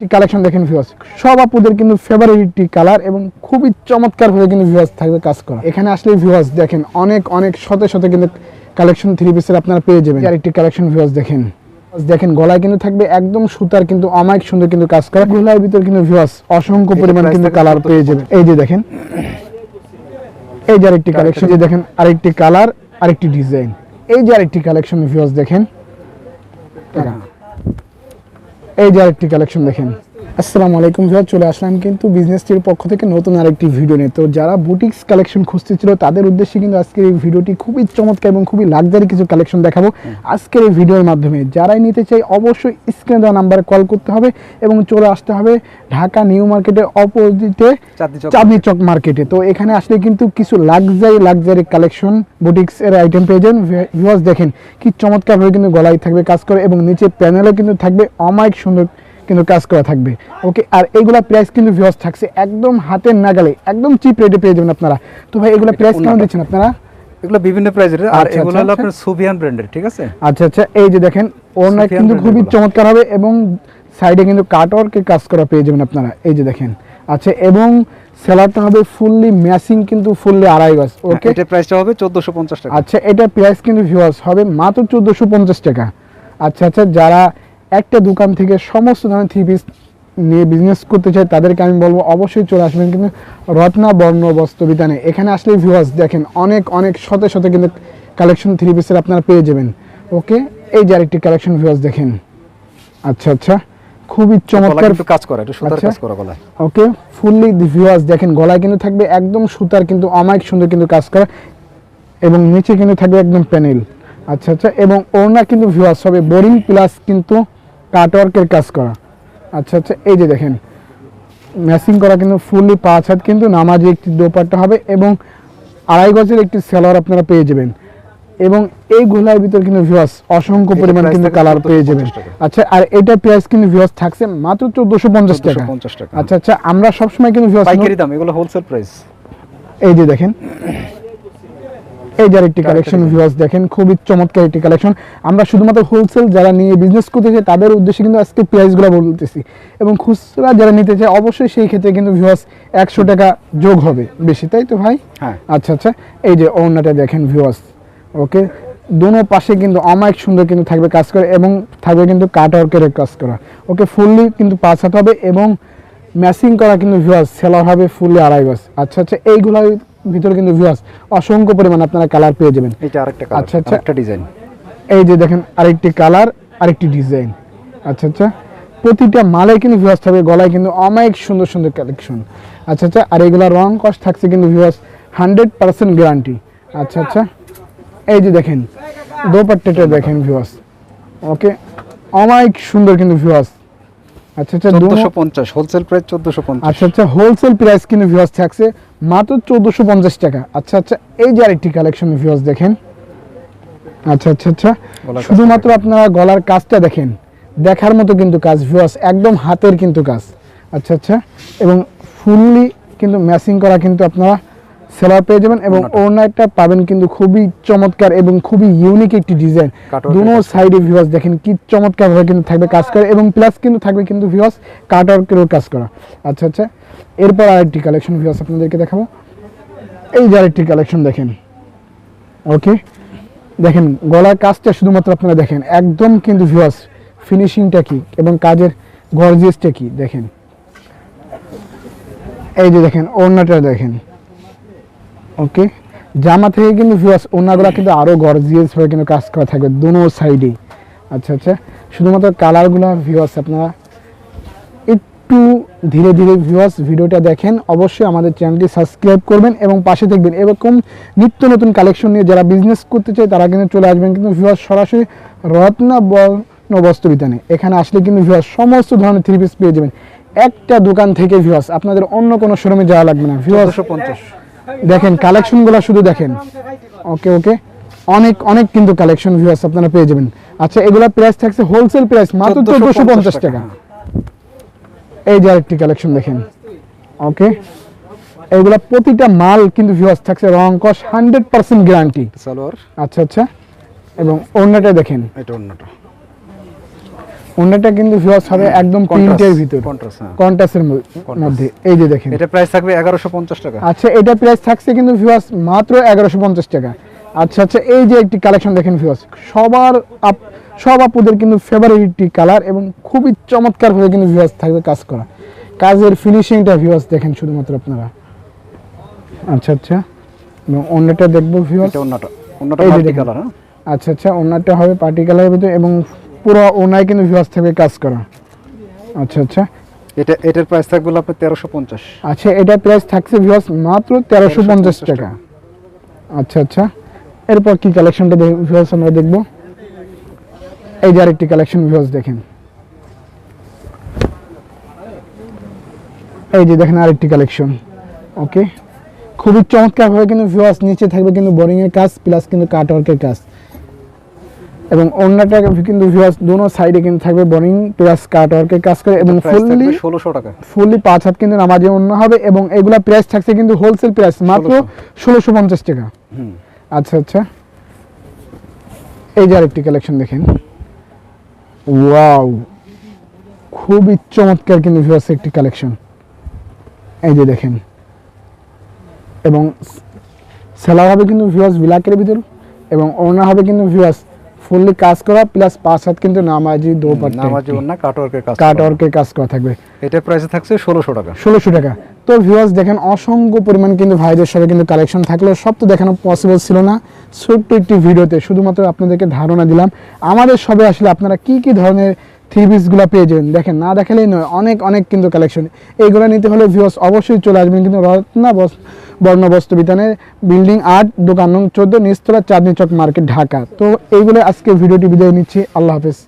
Collection দেখেন viewers সব আপুদের কিন্তু ফেভারিট কালার এবং খুবই চমৎকার ভাবে কিন্তু ভিউয়ার্স থাকবে কাজ করা। এখানে আসলে ভিউয়ার্স দেখেন অনেক অনেক শত শত কিন্তু কালেকশন থ্রি পিসের আপনারা পেয়ে যাবেন। আর একটি কালেকশন ভিউয়ার্স দেখেন। দেখেন গলায় কিন্তু থাকবে একদম সুতার কিন্তু অমায়িক সুন্দর কিন্তু কাজ করা। গলার ভিতর কিন্তু ভিউয়ার্স অসংখ্য পরিমাণ কিন্তু কালার পেয়ে যাবেন। এই যে দেখেন। এই যে আরেকটি কালেকশন যে দেখেন আরেকটি কালার আরেকটি ডিজাইন এই যে আরেকটি কালেকশন ভিউয়ার্স দেখেন। এই যে আরেকটি কালেকশন দেখেন। আসসালামু আলাইকুম ভিউয়ার চলে আসলাম কিন্তু বিজনেস টির পক্ষ থেকে নতুন আরেকটি ভিডিও নিয়ে। তো যারা বুটিক্স কালেকশন খুঁজতেছিল তাদের উদ্দেশ্যে কিন্তু আজকের এই ভিডিওটি খুবই চমৎকার এবং খুবই লাক্সারি কিছু কালেকশন দেখাবো। আজকের এই ভিডিওর মাধ্যমে যারাই নিতে চাই অবশ্যই স্ক্রিনে দেওয়া নাম্বারে কল করতে হবে এবং চলে আসতে হবে ঢাকা নিউ মার্কেটের অপোজিটে চাঁদনি চক মার্কেটে তো এখানে আসলে কিন্তু কিছু লাক্সারি লাক্সারি কালেকশন বুটিক্স এর আইটেম পেয়ে যান ভিউয়ার্স দেখেন কি চমৎকার ভাবে কিন্তু গলায় থাকবে কাজ করে এবং নিচে প্যানেলও কিন্তু থাকবে অমায়িক সুন্দর কিন্তু কাজ করা থাকবে। ওকে আর এইগুলা প্রাইস কিন্তু ভিউয়ার্স থাকছে একদম হাতের নাগালে একদম চিপ রেটে পেয়ে যাবেন আপনারা। তো ভাই এগুলা প্রাইস কেমন দিচ্ছেন আপনারা? এগুলো বিভিন্ন প্রাইজের আর আচ্ছা, এগুলো আচ্ছা, হলো আচ্ছা। আপনার সুবিয়ান ব্র্যান্ডের ঠিক আছে? আচ্ছা আচ্ছা এই যে দেখেন ওনার কিন্তু খুবই চমৎকার হবে এবং সাইডে কিন্তু কাটওয়ার্কের কাজ করা পেয়ে যাবেন আপনারা। এই যে দেখেন আচ্ছা এবং সেলারটা হবে ফুললি ম্যাচিং কিন্তু ফুললি আড়াই গজ ওকে এটা প্রাইসটা হবে 1450 টাকা। আচ্ছা এটা প্রাইস কিন্তু ভিউয়ার্স হবে মাত্র চোদ্দোশো পঞ্চাশ টাকা। আচ্ছা আচ্ছা যারা একটা দোকান থেকে সমস্ত ধরনের থ্রি পিস নিয়ে বিজনেস করতে চায় তাদেরকে আমি বলব অবশ্যই চলে আসবেন কিন্তু রত্না বর্ণ বস্ত্র বিতানে। এখানে আসলে ভিউয়ার্স দেখেন অনেক অনেক শত শত কিন্তু কালেকশন থ্রি পিসের আপনারা পেয়ে যাবেন। ওকে এই যে আরেকটি কালেকশন ভিউয়ার্স দেখেন। আচ্ছা আচ্ছা। খুবই চমৎকার কাজ করা এটা সুতার আচ্ছা। কাজ করা গলায়। ওকে ফুললি ভিউয়ার্স দেখেন গলায় কিন্তু থাকবে একদম সুতার কিন্তু অমায়িক সুন্দর কিন্তু কাজ করা এবং নিচে কিন্তু থাকবে একদম প্যানেল আচ্ছা আচ্ছা। এবং ওড়না কিন্তু ভিউয়ার্স হবে বোরিং প্লাস কিন্তু কাটওয়ার্কের কাজ করা। আচ্ছা আচ্ছা এই যে দেখেন ম্যাচিং করা কিন্তু ফুললি পাঁচ হাত কিন্তু নামাজি একটি দোপাট্টা হবে এবং আড়াই গজের একটি সেলার আপনারা পেয়ে যাবেন। এবং এই গোলার ভিতর কিন্তু ভিউয়ার্স অসংখ্য পরিমাণ কিন্তু কালার পেয়ে যাবেন। আচ্ছা আর এটা প্রাইস কিন্তু ভিউয়ার্স থাকছে মাত্র চোদ্দোশো পঞ্চাশ টাকা। 1450 টাকা। আচ্ছা আচ্ছা আমরা সবসময় কিন্তু viewers পাইকারি দাম এগুলো হোলসেল প্রাইস এই যে দেখেন এই যে একটি কালেকশন ভিউয়ার্স দেখেন খুবই চমৎকার একটি কালেকশন আমরা শুধুমাত্র হোলসেল যারা নিয়ে বিজনেস করতে চাই তাদের উদ্দেশ্যে কিন্তু আজকে প্রাইসগুলো বলতেছি। এবং খুচরা যারা নিতে চায় অবশ্যই সেই ক্ষেত্রে কিন্তু ভিউয়ার্স একশো টাকা যোগ হবে। বেশি তাই তো ভাই? হ্যাঁ। আচ্ছা আচ্ছা। এই যে ওড়নাটা দেখেন ভিউয়ার্স ওকে? দোনো পাশে কিন্তু অমায়িক সুন্দর কিন্তু থাকবে কাজ করে এবং থাকবে কিন্তু কাট ওয়ার্কের কাজ করা। ওকে ফুললি কিন্তু পাঁচ হাত হবে এবং ম্যাচিং করা কিন্তু ভিউয়ার্স সেলার হবে ফুললি আড়াই গজ। আচ্ছা আচ্ছা। এইগুলোর ভিতরে কিন্তু ভিউয়ার্স অসংখ্য পরিমাণ আপনারা কালার পেয়ে যাবেন। এটা আরেকটা কালার আচ্ছা, আচ্ছা। একটা ডিজাইন এই যে দেখেন আরেকটি কালার আরেকটি ডিজাইন আচ্ছা আচ্ছা। প্রতিটা মালে কিন্তু ভিউয়ার্স থাকবে গলায় কিন্তু অমায়িক সুন্দর সুন্দর কালেকশন আচ্ছা আচ্ছা। আর এগুলা রং কস্ট থাকছে কিন্তু ভিউয়ার্স হান্ড্রেড পার্সেন্ট গ্যারান্টি আচ্ছা আচ্ছা। এই যে দেখেন দোপাট্টাটা দেখেন ভিউয়ার্স ওকে অমায়িক সুন্দর কিন্তু ভিউয়ার্স আচ্ছা আচ্ছা 1450 হোলসেল প্রাইস 1450 আচ্ছা আচ্ছা হোলসেল প্রাইস কিন্তু ভিউয়ার্স থাকছে মাত্র চোদ্দোশো পঞ্চাশ টাকা। আচ্ছা আচ্ছা এই যে আরেকটি কালেকশন ভিউয়ার্স দেখেন। আচ্ছা আচ্ছা আচ্ছা শুধুমাত্র আপনারা গলার কাজটা দেখেন দেখার মতো কিন্তু কাজ ভিউয়ার্স একদম হাতের কিন্তু কাজ। আচ্ছা আচ্ছা এবং ফুললি কিন্তু ম্যাচিং করা কিন্তু আপনারা সেলার পেয়ে যাবেন এবং ওড়নাটা। পাবেন কিন্তু খুবই চমৎকার এবং খুবই ইউনিক একটি ডিজাইন দুনো সাইডে ভিউয়ার্স দেখেন কি চমৎকার ভাবে কিন্তু থাকবে কাজ করে এবং প্লাস কিন্তু থাকবে কিন্তু ভিউয়ার্স কাটওয়ার্কেরও কাজ করা। আচ্ছা আচ্ছা। এরপর আরেকটি কালেকশন ভিউয়ার্স আপনাদেরকে দেখাবো। এই যে আরেকটি কালেকশন দেখেন। ওকে দেখেন গলার কাজটা শুধুমাত্র আপনারা দেখেন। একদম কিন্তু ভিউয়ার্স ফিনিশিংটা কি এবং কাজের গর্জিয়াসটা কি দেখেন। এই যে দেখেন ওড়নাটা দেখেন। ওকে জামা থেকে কিন্তু ভিউয়ার্স ওড়নাগুলো কিন্তু আরও গর্জিয়াস হয়ে কিন্তু কাজ করা থাকবে দুনো সাইডে আচ্ছা আচ্ছা। শুধুমাত্র কালারগুলো ভিউয়ার্স আপনারা একটু ধীরে ধীরে ভিউয়ার্স ভিডিওটা দেখেন। অবশ্যই আমাদের চ্যানেলটি সাবস্ক্রাইব করবেন এবং পাশে দেখবেন। এরকম নিত্য নতুন কালেকশন নিয়ে যারা বিজনেস করতে চায়, তারা কিন্তু চলে আসবেন কিন্তু ভিউয়ার্স সরাসরি রত্না বর্ণ বস্ত্র এখানে আসলে কিন্তু ভিউয়ার্স সমস্ত ধরনের থ্রি পিস পেয়ে যাবেন। একটা দোকান থেকে ভিউয়ার্স আপনাদের অন্য কোনো শোরুমে যাওয়া লাগবে না। ভিউয়ার্স 1450 দেখেন কালেকশনগুলো শুধু দেখেন। ওকে ওকে অনেক অনেক কিন্তু কালেকশন ভিউয়ার্স আপনারা পেয়ে যাবেন। আচ্ছা এগুলা প্রাইস থাকছে হোলসেল প্রাইস মাত্র চোদ্দশো পঞ্চাশ টাকা। এই যে আরেকটি কালেকশন দেখেন। ওকে এগুলা প্রতিটা মাল কিন্তু ভিউয়ার্স থাকছে রং কস হান্ড্রেড পার্সেন্ট গ্যারান্টি সালোয়ার। আচ্ছা আচ্ছা। এবং অন্যটা দেখেন। এটা অন্যটা অন্যটা কিন্তু ভিউয়ার্স হবে একদম প্রিন্টের ভিতর। কন্ট্রাস্ট কন্টাসের মধ্যে এই যে দেখেন। এটা প্রাইস থাকবে এগারোশো পঞ্চাশ টাকা। আচ্ছা এটা প্রাইস থাকছে কিন্তু ভিউয়ার্স মাত্র এগারোশো পঞ্চাশ টাকা। আচ্ছা আচ্ছা এই যে একটি কালেকশন দেখেন ভিউয়ার্স সবার আপ সব আপুদের কিন্তু ফেভারিট কালার এবং খুবই চমৎকার ভাবে কিন্তু ভিউয়ার্স থাকবে কাজ করা। কাজের ফিনিশিংটা ভিউয়ার্স দেখেন শুধুমাত্র আপনারা। আচ্ছা আচ্ছা এবং অন্যটা দেখব ভিউয়ার্স অন্যটা অন্যটা। কালার আচ্ছা আচ্ছা অন্যটা হবে পার্টি কালারের ভিতরে এবং পুরো ওনায় কিন্তু ভিউয়ার্স থাকবে কাজ করা। আচ্ছা আচ্ছা। এটা এটার প্রাইস থাকবে আপনার তেরোশো পঞ্চাশ। আচ্ছা এটা প্রাইস থাকছে ভিউয়ার্স মাত্র তেরোশো পঞ্চাশ টাকা। আচ্ছা আচ্ছা। এরপর কি কালেকশনটা ভিউয়ার্স আমরা দেখব। এই যে আরেকটি কালেকশন ভিউয়ার্স দেখেন। এই যে দেখেন আরেকটি কালেকশন ওকে খুবই চমৎকার ভাবে কিন্তু ভিউয়ার্স নিচে থাকবে কিন্তু বোরিং এর কাজ প্লাস কিন্তু কাটওয়ার্কের কাজ। এবং অন্যটা কিন্তু ভিউয়ার্স দোনো সাইডে কিন্তু থাকবে বোরিং প্লাস কাটওয়ার্কের কাজ করে এবং ফুললি থাকবে ষোলোশো টাকা। ফুললি পাঁচ হাত কিন্তু নামাজে অন্য হবে এবং এগুলা প্রাইস থাকছে কিন্তু হোলসেল প্রাইস মাত্র ষোলোশো। পঞ্চাশ টাকা। হুম। আচ্ছা আচ্ছা। এই যে আরেকটি কালেকশন দেখেন। ওয়াও খুবই চমৎকার কিন্তু ভিউয়ার্স একটি কালেকশন এই যে দেখেন। এবং সেলার হবে কিন্তু ভিউয়ার্স ব্ল্যাকের ভিতর এবং ওনার হবে কিন্তু ভিউয়ার্স ফুললি কাজ করা প্লাস পাঁচ হাত কিন্তু নামাজি দোপাট্টা। নামাজি অন্য কাটওয়ার্কের কাজ কাটওয়ার্কের কাজ করা থাকবে। এটা প্রাইসে থাকছে 1600 টাকা। 1600 টাকা। তো ভিউয়ার্স দেখেন অসংখ্য পরিমাণ কিন্তু ভাইদের সাথে কিন্তু কালেকশন থাকলেও সব তো দেখানো পসিবল ছিল না। ছোট্ট একটি ভিডিওতে শুধুমাত্র আপনাদেরকে ধারণা দিলাম। আমাদের সবে আসলে আপনারা কি কি ধরনের থ্রি পিসগুলো পেয়ে যাবেন। দেখেন, না দেখালেই নয়, অনেক অনেক কিন্তু কালেকশন এইগুলো নিতে হলে ভিউস অবশ্যই চলে আসবেন কিন্তু রত্না বর্ণ বস্ত্র বিতানের বিল্ডিং আট, দোকান নং চোদ্দ নিস্তলা চাঁদনি চক মার্কেট, ঢাকা। তো এইগুলো আজকে ভিডিওটি বিদায় নিচ্ছি। আল্লাহ হাফেজ।